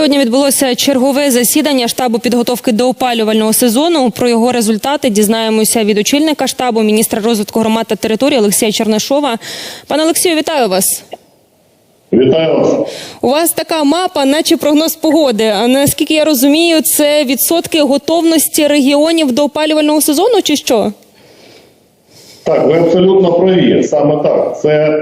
Сьогодні відбулося чергове засідання штабу підготовки до опалювального сезону. Про його результати дізнаємося від очільника штабу, міністра розвитку громад та території Олексія Чернишова. Пане Олексію, вітаю вас. Вітаю вас. У вас така мапа, наче прогноз погоди. А наскільки я розумію, це відсотки готовності регіонів до опалювального сезону, чи що? Так, ви абсолютно праві. Саме так. Це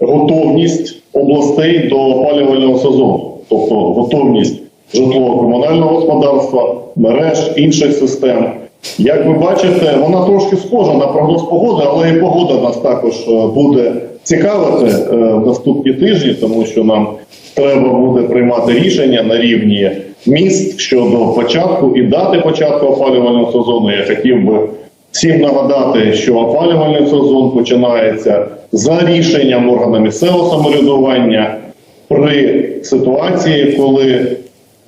готовність областей до опалювального сезону, тобто готовність житлово-комунального господарства, мереж, інших систем. Як ви бачите, вона трошки схожа на прогноз погоди, але і погода нас також е, буде цікавити е, в наступні тижні, тому що нам треба буде приймати рішення на рівні міст щодо початку і дати початку опалювального сезону. Я хотів би всім нагадати, що опалювальний сезон починається за рішенням органу місцевого самоврядування при ситуації, коли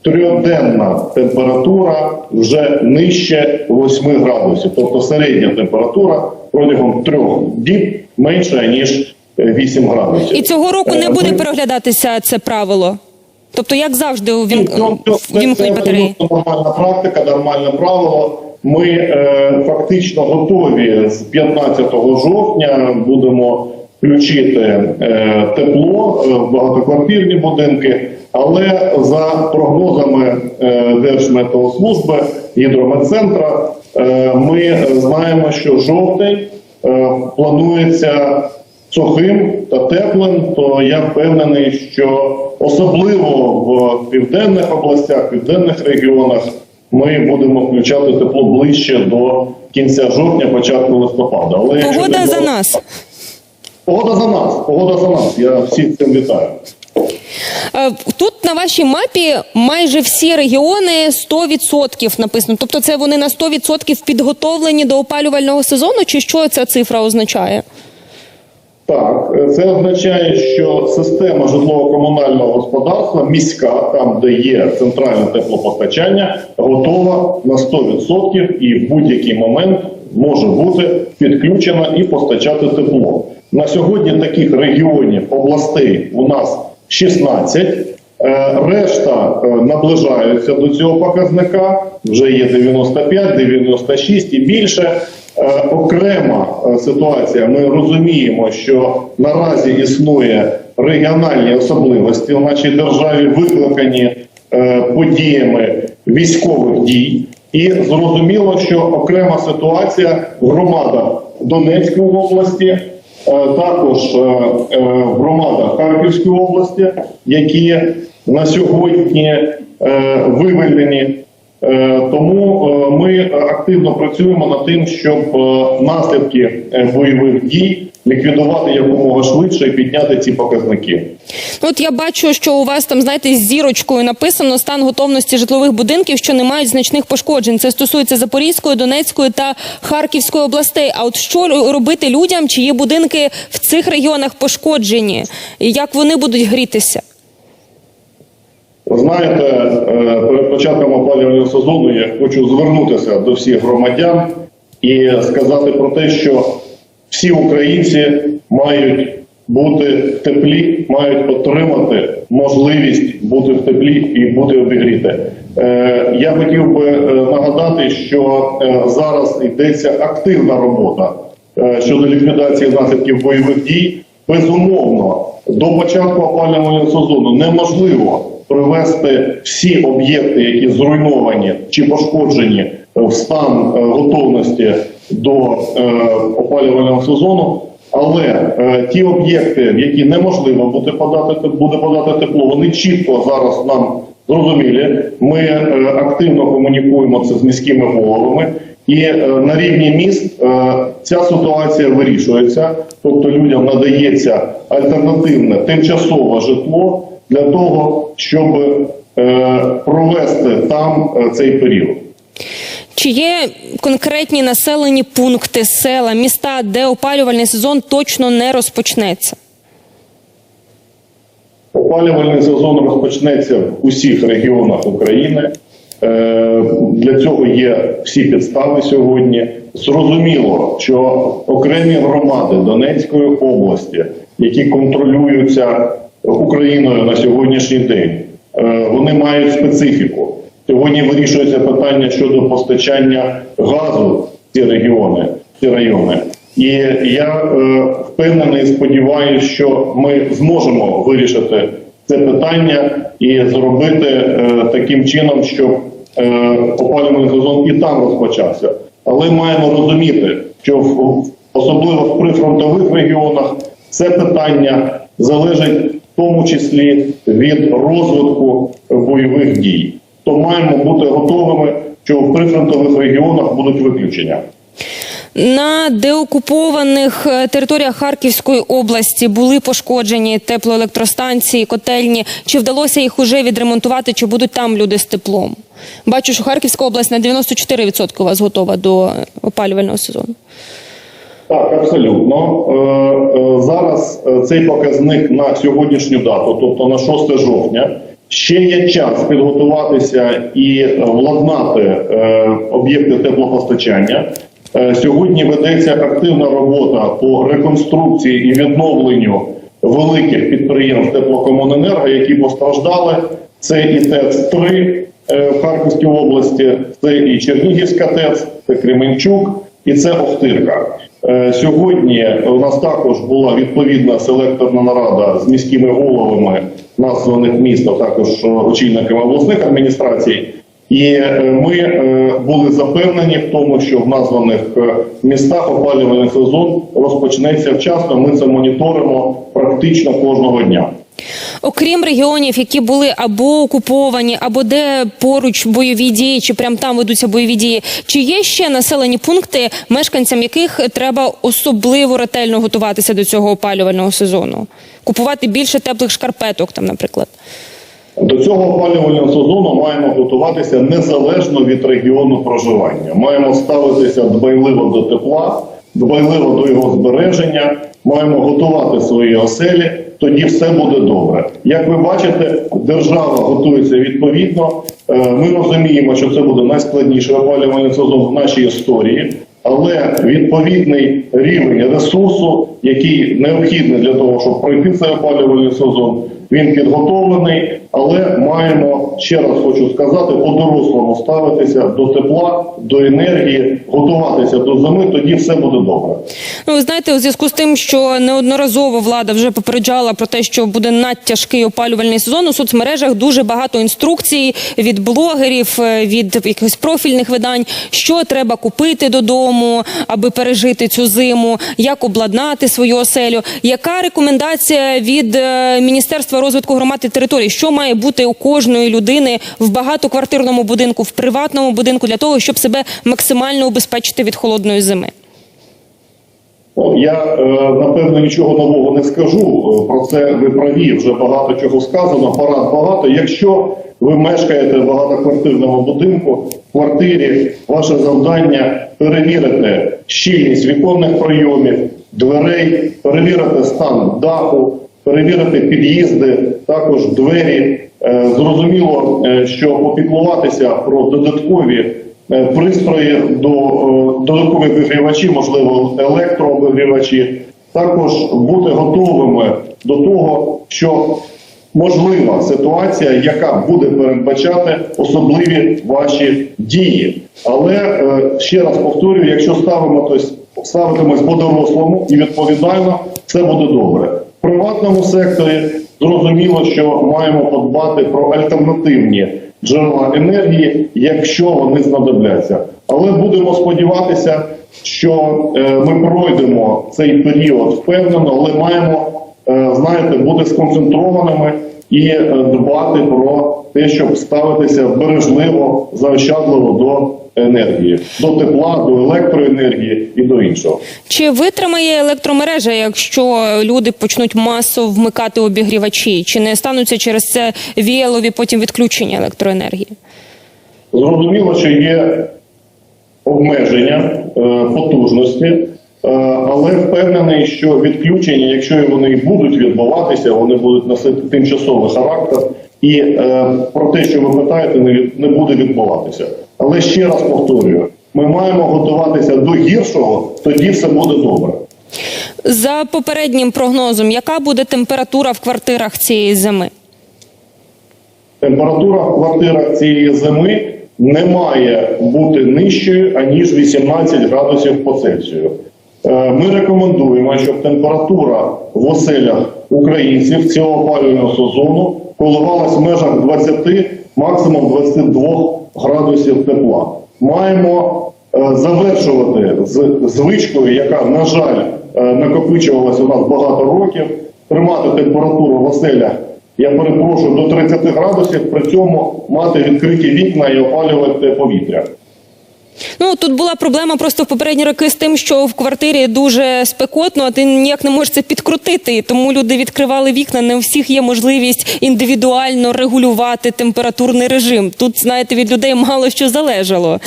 трьохденна температура вже нижче 8 градусів, тобто середня температура протягом трьох діб менша ніж 8 градусів. І цього року не Е, буде переглядатися це правило. Тобто, як завжди, ну, це- вімкнуть батареї. абсолютно Нормальна практика, нормальне правило. Ми е, фактично готові з 15 жовтня будемо включити е, тепло е, в багатоквартирні будинки, але за прогнозами е, Держметеослужби гідрометцентра е, ми знаємо, що жовтень е, планується сухим та теплим, то я впевнений, що особливо в південних областях, південних регіонах ми будемо включати тепло ближче до кінця жовтня, початку листопада. Але Погода за нас. Погода за нас, погода за нас. Я всіх цим вітаю. Е, Тут на вашій мапі майже всі регіони 100% написано. Тобто це вони на 100% підготовлені до опалювального сезону, чи що ця цифра означає? Так, це означає, що система житлово-комунального господарства міська, там де є центральне теплопостачання, готова на 100% і в будь-який момент може бути підключена і постачати тепло. На сьогодні таких регіонів, областей у нас 16. Е, Решта е, наближаються до цього показника. Вже є 95, 96 і більше. Е, Окрема ситуація. Ми розуміємо, що наразі існує регіональні особливості в нашій державі, викликані подіями військових дій. І зрозуміло, що окрема ситуація в громадах Донецької області, також е, е, в громадах Харківської області, які на сьогодні е, виведені. Е, Тому е, ми активно працюємо над тим, щоб е, наслідки е, бойових дій ліквідувати якомога швидше і підняти ці показники. Ну, От я бачу, що у вас там, знаєте, з зірочкою написано стан готовності житлових будинків, що не мають значних пошкоджень. Це стосується Запорізької, Донецької та Харківської областей. А от що робити людям, чиї будинки в цих регіонах пошкоджені? І як вони будуть грітися? Знаєте, е, перед початком опалювального сезону я хочу звернутися до всіх громадян і сказати про те, що всі українці мають бути в теплі, мають отримати можливість бути в теплі і бути обігріти. Е, Я хотів би е, нагадати, що е, зараз йдеться активна робота щодо ліквідації наслідків бойових дій. Безумовно, до початку опалювального сезону неможливо привести всі об'єкти, які зруйновані чи пошкоджені в стан е, готовності до е, опалювального сезону. Але е, ті об'єкти, в які неможливо буде подати буде подати тепло, вони чітко зараз нам зрозумілі. Ми е, активно комунікуємо це з міськими головами. І е, на рівні міст е, ця ситуація вирішується, тобто людям надається альтернативне тимчасове житло для того, щоб е, провести там е, цей період. Чи є конкретні населені пункти, села, міста, де опалювальний сезон точно не розпочнеться? Опалювальний сезон розпочнеться в усіх регіонах України. Е, Для цього є всі підстави сьогодні. Зрозуміло, що окремі громади Донецької області, які контролюються Україною на сьогоднішній день, е, вони мають специфіку. Сьогодні вирішується питання щодо постачання газу в ці регіони, в ці райони. І я е, впевнений, сподіваюся, що ми зможемо вирішити це питання і зробити е, таким чином, щоб опалювальний сезон і там розпочався. Але маємо розуміти, що особливо в прифронтових регіонах це питання залежить тому числі від розвитку бойових дій. То маємо бути готовими, що в прифронтових регіонах будуть виключення. На деокупованих е, територіях Харківської області були пошкоджені теплоелектростанції, котельні. Чи вдалося їх уже відремонтувати, чи будуть там люди з теплом? Бачу, що Харківська область на 94% у вас готова до опалювального сезону. Так, абсолютно. Е, е, Зараз е, цей показник на сьогоднішню дату, тобто на 6 жовтня, ще є час підготуватися і владнати об'єкти теплопостачання. Сьогодні ведеться активна робота по реконструкції і відновленню великих підприємств теплокомуненерго, які постраждали. Це і ТЕЦ-3 е, в Харківській області, це і Чернігівська ТЕЦ, це Кременчук і це Охтирка. Е, Сьогодні у нас також була відповідна селекторна нарада з міськими головами названих міст, а також е, очільниками обласних адміністрацій. І е, ми були запевнені в тому, що в названих містах опалювальний сезон розпочнеться вчасно. Ми це моніторимо практично кожного дня. Окрім регіонів, які були або окуповані, або де поруч бойові дії, чи прям там ведуться бойові дії, чи є ще населені пункти, мешканцям яких треба особливо ретельно готуватися до цього опалювального сезону? Купувати більше теплих шкарпеток, там, наприклад. До цього опалювального сезону маємо готуватися незалежно від регіону проживання. Маємо ставитися дбайливо до тепла, дбайливо до його збереження. Маємо готувати свої оселі. Тоді все буде добре. Як ви бачите, держава готується відповідно. Е, Ми розуміємо, що це буде найскладніший опалювальний сезон в нашій історії. Але відповідний рівень ресурсу, який необхідний для того, щоб пройти цей опалювальний сезон, він підготовлений. Але маємо ще раз хочу сказати, по-дорослому ставитися до тепла, до енергії, готуватися до зими. Тоді все буде добре. Ну, ви знаєте, у зв'язку з тим, що неодноразово влада вже попереджала про те, що буде надтяжкий опалювальний сезон. У соцмережах дуже багато інструкцій від блогерів, е, від якихось профільних видань, що треба купити додому, аби пережити цю зиму, як обладнати свою оселю. Яка рекомендація від е, Міністерства розвитку громад і територій? Що має бути у кожної людини в багатоквартирному будинку, в приватному будинку для того, щоб себе максимально убезпечити від холодної зими? Я е, напевно нічого нового не скажу. Е, Про це ви праві. Вже багато чого сказано. Порад багато. Якщо ви мешкаєте в багатоквартирному будинку, в квартирі, ваше завдання перевірити щільність віконних пройомів, дверей, перевірити стан даху, перевірити під'їзди, також двері. Е, Зрозуміло, е, що попіклуватися про додаткові е, пристрої до додаткові обігрівачі, можливо, електрообігрівачі, також бути готовими до того, що можлива ситуація, яка буде передбачати особливі ваші дії. Але ще раз повторюю, якщо ставимо тось, ставитимось по-дорослому і відповідально, все буде добре. Приватному секторі зрозуміло, що маємо подбати про альтернативні джерела енергії, якщо вони знадобляться. Але будемо сподіватися, що е, ми пройдемо цей період впевнено, але маємо, е, знаєте, бути сконцентрованими і е, дбати про те, щоб ставитися бережливо, заощадливо до енергії, до тепла, до електроенергії і до іншого. Чи витримає електромережа, якщо люди почнуть масово вмикати обігрівачі? Чи не стануться через це віялові потім відключення електроенергії? Зрозуміло, що є обмеження е, потужності, але впевнений, що відключення, якщо вони будуть відбуватися, вони будуть носити тимчасовий характер, і е, про те, що ви питаєте, не, від- не буде відбуватися. Але ще раз повторюю: ми маємо готуватися до гіршого, тоді все буде добре. За попереднім прогнозом, яка буде температура в квартирах цієї зими? температура в квартирах цієї зими не має бути нижчою аніж 18 градусів по Цельсію. Е, Ми рекомендуємо, щоб температура в оселях українців цього опалювального сезону коливалась в межах 20, максимум 22 градусів тепла. Маємо е, завершувати з звичкою, яка, на жаль, е, накопичувалася у нас багато років, тримати температуру в оселях, я перепрошую, до 30 градусів, при цьому мати відкриті вікна і опалювати повітря. Ну тут була проблема просто в попередні роки з тим, що в квартирі дуже спекотно, а ти ніяк не можеш це підкрутити. Тому люди відкривали вікна. Не у всіх є можливість індивідуально регулювати температурний режим. Тут знаєте, від людей мало що залежало.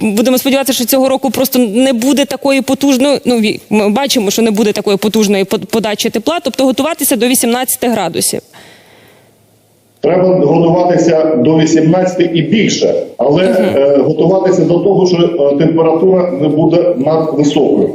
Будемо сподіватися, що цього року просто не буде такої потужної. Ну ми бачимо, що не буде такої потужної по- подачі тепла, тобто готуватися до 18 градусів. Треба готуватися до 18 і більше, але е, готуватися до того, що е, температура не буде надвисокою.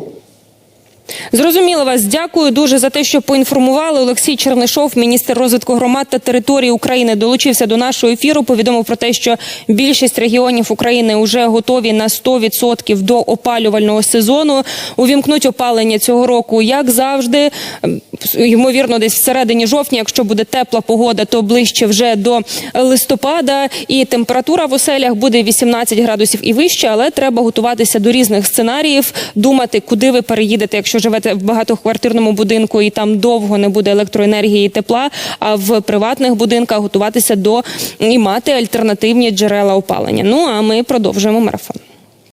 Зрозуміло вас. Дякую дуже за те, що поінформували. Олексій Чернишов, міністр розвитку громад та території України, долучився до нашого ефіру. Повідомив про те, що більшість регіонів України вже готові на 100% до опалювального сезону. Увімкнуть опалення цього року, як завжди. Ймовірно, десь всередині жовтня, якщо буде тепла погода, то ближче вже до листопада. І температура в оселях буде 18 градусів і вище, але треба готуватися до різних сценаріїв, думати, куди ви переїдете, якщо живете в багатоквартирному будинку і там довго не буде електроенергії і тепла. А в приватних будинках готуватися до і мати альтернативні джерела опалення. Ну а ми продовжуємо марафон.